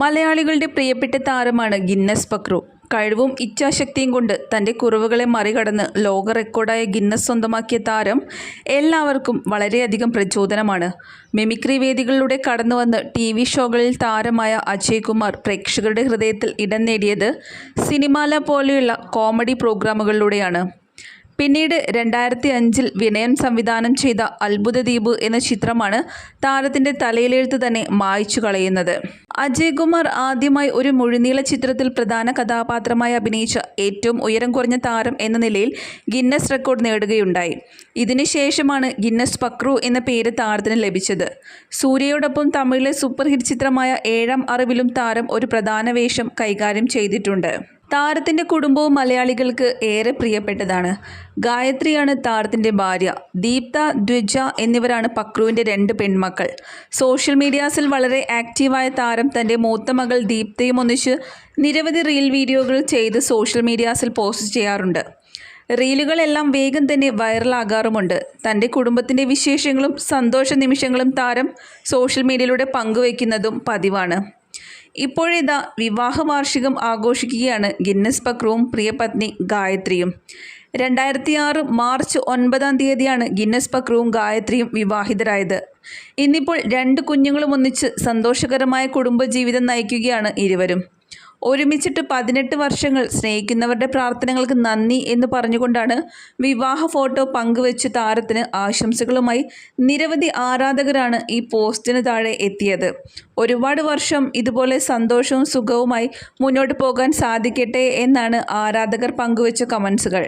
മലയാളികളുടെ പ്രിയപ്പെട്ട താരമാണ് ഗിന്നസ് പക്രു. കഴിവും ഇച്ഛാശക്തിയും കൊണ്ട് തന്റെ കുറവുകളെ മറികടന്ന് ലോക റെക്കോർഡായ ഗിന്നസ് സ്വന്തമാക്കിയ താരം എല്ലാവർക്കും വളരെയധികം പ്രചോദനമാണ്. മെമിക്രി വേദികളിലൂടെ കടന്നുവന്ന് ടി വി ഷോകളിൽ താരമായ അജയ് കുമാർ പ്രേക്ഷകരുടെ ഹൃദയത്തിൽ ഇടം നേടിയത് സിനിമാല പോലെയുള്ള കോമഡി പ്രോഗ്രാമുകളിലൂടെയാണ്. പിന്നീട് രണ്ടായിരത്തി അഞ്ചിൽ വിനയൻ സംവിധാനം ചെയ്ത അത്ഭുത ദ്വീപ് എന്ന ചിത്രമാണ് താരത്തിന്റെ തലയിലെഴുത്ത് തന്നെ മായ്ച്ചു കളയുന്നത്. അജയ് കുമാർ ആദ്യമായി ഒരു മുഴുനീള ചിത്രത്തിൽ പ്രധാന കഥാപാത്രമായി അഭിനയിച്ച ഏറ്റവും ഉയരം കുറഞ്ഞ താരം എന്ന നിലയിൽ ഗിന്നസ് റെക്കോർഡ് നേടുകയുണ്ടായി. ഇതിനുശേഷമാണ് ഗിന്നസ് പക്രു എന്ന പേര് താരത്തിന് ലഭിച്ചത്. സൂര്യയോടൊപ്പം തമിഴിലെ സൂപ്പർ ഹിറ്റ് ചിത്രമായ ഏഴാം അറിവിലും താരം ഒരു പ്രധാന വേഷം കൈകാര്യം ചെയ്തിട്ടുണ്ട്. താരത്തിന്റെ കുടുംബവും മലയാളികൾക്ക് ഏറെ പ്രിയപ്പെട്ടതാണ്. ഗായത്രിയാണ് താരത്തിന്റെ ഭാര്യ. ദീപ്ത ദ്വിജ എന്നിവരാണ് പക്രുവിന്റെ രണ്ട് പെൺമക്കൾ. സോഷ്യൽ മീഡിയാസിൽ വളരെ ആക്റ്റീവായ താരം തന്റെ മൂത്ത മകൾ ദീപ്തയും ഒന്നിച്ച് നിരവധി റീൽ വീഡിയോകൾ ചെയ്ത് സോഷ്യൽ മീഡിയാസിൽ പോസ്റ്റ് ചെയ്യാറുണ്ട്. റീലുകളെല്ലാം വേഗം തന്നെ വൈറലാകാറുമുണ്ട്. തന്റെ കുടുംബത്തിന്റെ വിശേഷങ്ങളും സന്തോഷ നിമിഷങ്ങളും താരം സോഷ്യൽ മീഡിയയിലൂടെ പങ്കുവയ്ക്കുന്നതും പതിവാണ്. ഇപ്പോഴിതാ വിവാഹ വാർഷികം ആഘോഷിക്കുകയാണ് ഗിന്നസ് പക്രുവും പ്രിയപത്നി ഗായത്രിയും. രണ്ടായിരത്തി ആറ് മാർച്ച് ഒൻപതാം തീയതിയാണ് ഗിന്നസ് പക്രുവും ഗായത്രിയും വിവാഹിതരായത്. ഇന്നിപ്പോൾ രണ്ട് കുഞ്ഞുങ്ങളും ഒന്നിച്ച് സന്തോഷകരമായ കുടുംബജീവിതം നയിക്കുകയാണ് ഇരുവരും. ഒരുമിച്ചിട്ട് പതിനെട്ട് വർഷങ്ങൾ സ്നേഹിക്കുന്നവരുടെ പ്രാർത്ഥനകൾക്ക് നന്ദി എന്ന് പറഞ്ഞുകൊണ്ടാണ് വിവാഹ ഫോട്ടോ പങ്കുവച്ച് താരത്തിന് ആശംസകളുമായി നിരവധി ആരാധകരാണ് ഈ പോസ്റ്റിന് താഴെ എത്തിയത്. ഒരുപാട് വർഷം ഇതുപോലെ സന്തോഷവും സുഖവുമായി മുന്നോട്ട് പോകാൻ സാധിക്കട്ടെ എന്നാണ് ആരാധകർ പങ്കുവച്ച കമൻസുകൾ